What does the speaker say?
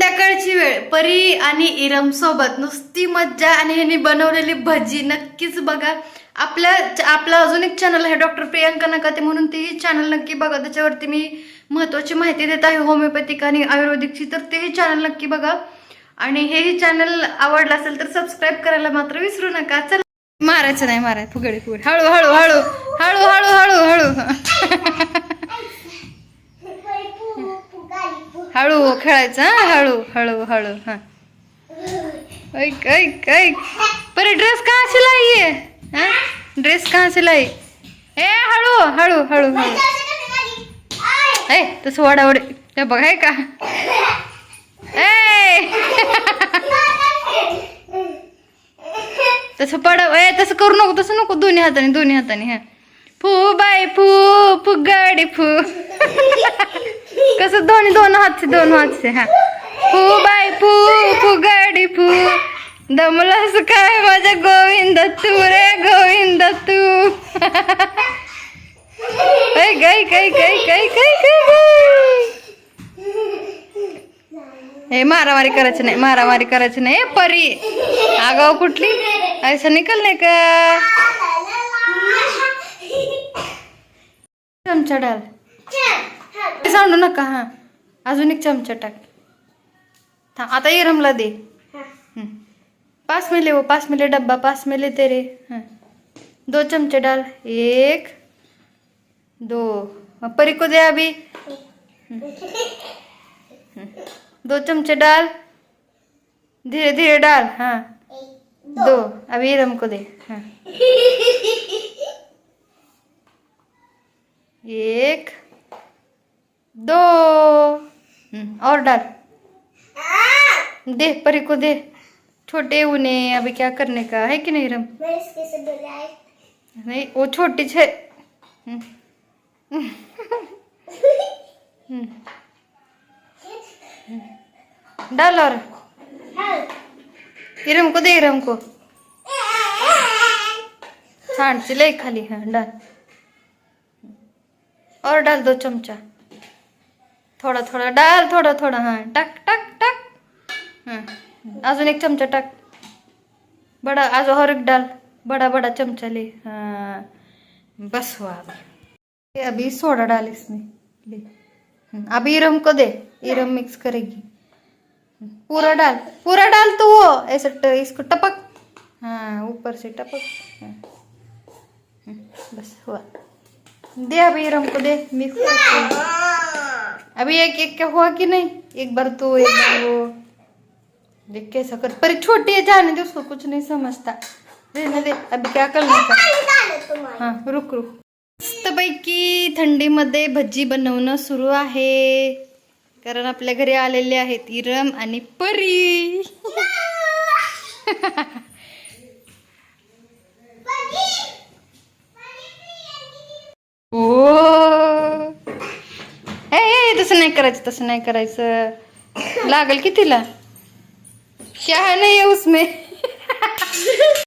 संध्याकाळची वेळ परी आणि इरम सोबत नुसती मज्जा आणि ह्यांनी बनवलेली भजी नक्कीच बघा. आपल्या आपला अजून एक चॅनल आहे डॉक्टर प्रियांका नकाते म्हणून तेही चॅनल नक्की बघा. त्याच्यावरती मी महत्वाची माहिती देत आहे होमिओपॅथिक आणि आयुर्वेदिकची तर तेही चॅनल नक्की बघा. आणि हेही चॅनल आवडलं असेल तर सबस्क्राईब करायला मात्र विसरू नका. चला. मारायचं नाही मारायचं. फुगडे फुगडे. हळू हळू हळू. हळू हळू हळू हळू. हळू खेळायचं हा? हळू हळू हळू हा. ऐक ऐक ऐक. परे ड्रेस कहाँ से लाई है हाँ? ड्रेस कहाँ से लाई? ए हळू हळू हळू हळू. ए तसं वाडावडे. ते बघ आहे का? ए. तसं पडव ए तसं करू नको तसं नको. दोन्ही हाताने दोन्ही हाताने हा. फू बाय फू फू गाडी फू कसं दोन्ही दोन हातचे दोन हातचे हा. फू बाय फू फू गाडी फू दमलास काय माझ्या गोविंद तू रे गोविंद तू. ऐ गाय गाय गाय गाय गाय गाय हे मारामारी करायची नाही मारामारी करायची नाही परी. आगाव कुठली? ऐसा निकल नाही का? चमचा डाल सांडू नका हा अजून एक चमचा टाक था आता इरमला दे। हम्म. पास में ले वो पास में ले डब्बा पास में ले तेरे। हाँ। दो चमचे डाल। एक दो। परी को दे अभी। हम्म. हम्म. दो चमचे डाल। धीरे धीरे डाल। हाँ। दो। अभी इरम को दे। हाँ। एक दो हम्म, और डाल। दे परी को दे। छोटे उन्हें अभी क्या करने का है कि नहीं रम? नहीं वो छोटी छे। हम्म। हम्म। डाल और। इरम को दे इरम को। छान से ले खाली हाँ डाल। और डाल दो चमचा। थोड़ा थोड़ा डाल थोड़ा थोड़ा हाँ टक टक टक। हाँ अजून एक चमचा टाक। बड़ा आज और एक डाल। बड़ा बड़ा चमचा ले। हाँ बस हुआ अभी अभी सोडा डाल इसमें। ले। अभी इरम को दे। इरम मिक्स करेगी। पूरा डाल। पूरा डाल तो वो। ऐसे ट- इसको टपक। हाँ ऊपर से टपक। हाँ बस हुआ। दे अभी इरम को दे। मिक्स करके अभी एक एक क्या हुआ कि नहीं? एक बार तो एक बार वो। देख कैसा कर पर छोटी है जाने दे उसको कुछ नहीं समझता। रहने दे अभी क्या करना का हाँ रुक रुक। मस्तपैकी थंडीमध्ये भजी बनवणं सुरू आहे. कारण आपल्या घरी आलेले आहेत इरम आणि परी ओ ए ए, तसं नाही करायचं तसं नाही करायचं. लागल की तिला? शहा नाही उसमे